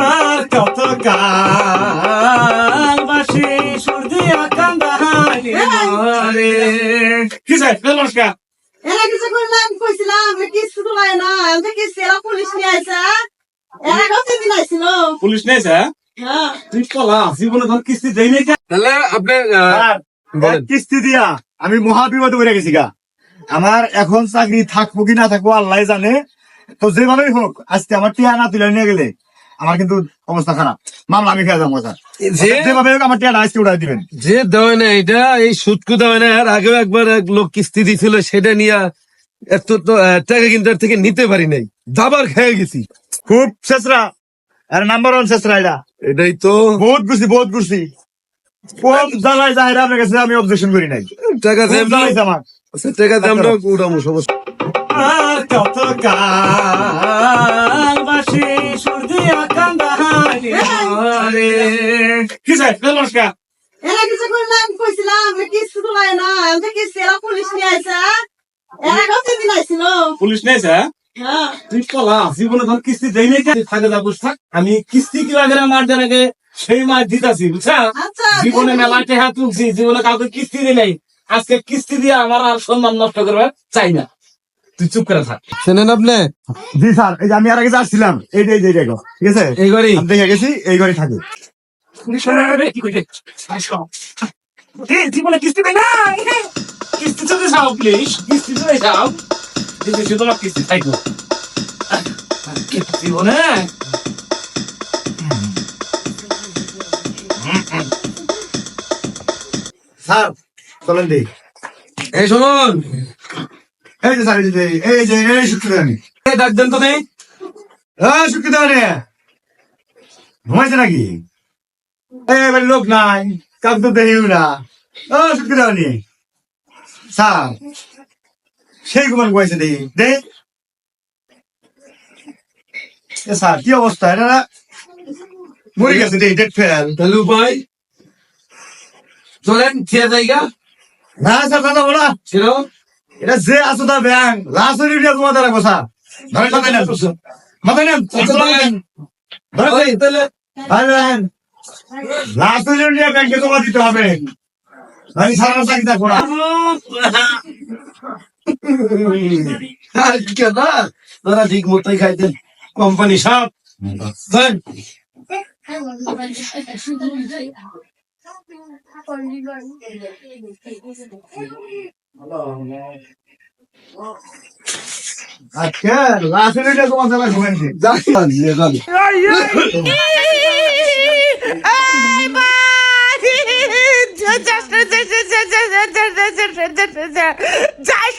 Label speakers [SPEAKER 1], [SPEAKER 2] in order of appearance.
[SPEAKER 1] আর কত কাল বাসি সুর কি চাই? নমস্কার।
[SPEAKER 2] এরা কিছু করলাম কইছিলাম কিস্তি তো লাগে না যে কিস্তি এরা পুলিশ নিয়ে আইছে এরা কত দিন আইছিল
[SPEAKER 1] পুলিশ
[SPEAKER 2] হ্যাঁ।
[SPEAKER 1] তুই পলা জীবনে ধর কিস্তি দেই নাই
[SPEAKER 3] তাহলে আপনি
[SPEAKER 4] কিস্তি দিয়া আমি মহা বিপদে পড়ে গেছি গা। আমার এখন চাকরি থাকব কি না থাকব আল্লাহ জানে। তো যেভাবেই হোক আজকে আমার টিয়া না তুলে নিয়ে গেলে। আমার কিন্তু অবস্থা খারাপ। মামলা আমি খেয়ে যাব স্যার।
[SPEAKER 3] যে
[SPEAKER 4] যেভাবে আমার টিয়াটা আজকে উঠাই দিবেন।
[SPEAKER 3] যে দেওয়া না এটা এই সুদকু দেওয়া না আর আগেও একবার এক লোক কিস্তি দিছিল সেটা নিয়ে এত তো টাকা কিন্তু থেকে নিতে পারি নাই। দাবার খেয়ে গেছি।
[SPEAKER 4] খুব শেষরা। আর নাম্বার ওয়ান শেষরা এটা।
[SPEAKER 3] এটাই তো।
[SPEAKER 4] বহুত ঘুরছি বহুত খুব জ্বালায় জাহেরা আপনার কাছে আমি অবজেকশন করি নাই।
[SPEAKER 3] টাকা
[SPEAKER 4] জ্বালাইছে আমার।
[SPEAKER 3] আচ্ছা, টাকা আমরা উঠামো সমস্যা।
[SPEAKER 1] আর কত কাল বাসি কি চাই? নমস্কার
[SPEAKER 2] এরা কিছু করলাম কইছিলাম কিস্তি তো লাগে না যে কিস্তি এরা পুলিশ নিয়ে আইছে এরা কত দিন আইছিল?
[SPEAKER 1] পুলিশ নেছে
[SPEAKER 2] হ্যাঁ?
[SPEAKER 1] তুই পলা জীবনে ধর কিস্তি দেই নাই থাকে যা থাক আমি কিস্তি কি লাগে মার দেন আগে সেই মার দিতাছি বুঝছা?
[SPEAKER 2] আচ্ছা
[SPEAKER 1] জীবনে মেলা টেহা তুলছি জীবনে কাউকে কিস্তি দিই নাই। আজকে কিস্তি দিয়ে আমার আর সম্মান নষ্ট করবে চাই না। তুই চুপ করে থাক।
[SPEAKER 3] শোনেন আপনি?
[SPEAKER 4] জি স্যার এই যে আমি আর আগে যাচ্ছিলাম। এই যে দেখো ঠিক আছে?
[SPEAKER 3] এই ঘরে
[SPEAKER 4] আমি দেখে গেছি এই ঘরে থাকি।
[SPEAKER 1] জীবনে কিস্তি দেয় না কিস্তি চলে যাও প্লিজ কিস্তি চলে যাও। দিদি তোমার কিস্তি থাকব জীবনে?
[SPEAKER 4] স্যার চলেন দিই।
[SPEAKER 3] এই শুনুন।
[SPEAKER 4] এই যে স্যার এই যে এই যে এই শুক্র
[SPEAKER 3] ডাক দেন তো নেই
[SPEAKER 4] হ্যাঁ শুক্র দেওয়ানে ঘুমাইছে নাকি? এবার লোক নাই কাউকে তো দেখিও না। ও শুক্র দেওয়ানি স্যার সেই ঘুমান ঘুমাইছে দেখি দে স্যার কি অবস্থা? এটা না মরে গেছে দেখি ডেট ফেল
[SPEAKER 3] তাহলে উপায় চলেন থিয়া জায়গা
[SPEAKER 4] না স্যার কথা বলা
[SPEAKER 3] ছিল
[SPEAKER 4] এটা যে আছো তা ব্যাং লাস্ট উইডিও তোমাদের রাখব স্যার। ধরে মাথায় নেন। মাথায় নেন। ধরে
[SPEAKER 3] তাহলে
[SPEAKER 4] আরেন লাস্ট ব্যাংকে জমা দিতে হবে। আমি সারা
[SPEAKER 3] ঠিক মতোই খাইতেন কোম্পানি সব।
[SPEAKER 4] আজকে লাস্ট উইডিও জমা দেওয়া ঘুমাইছি
[SPEAKER 5] যাস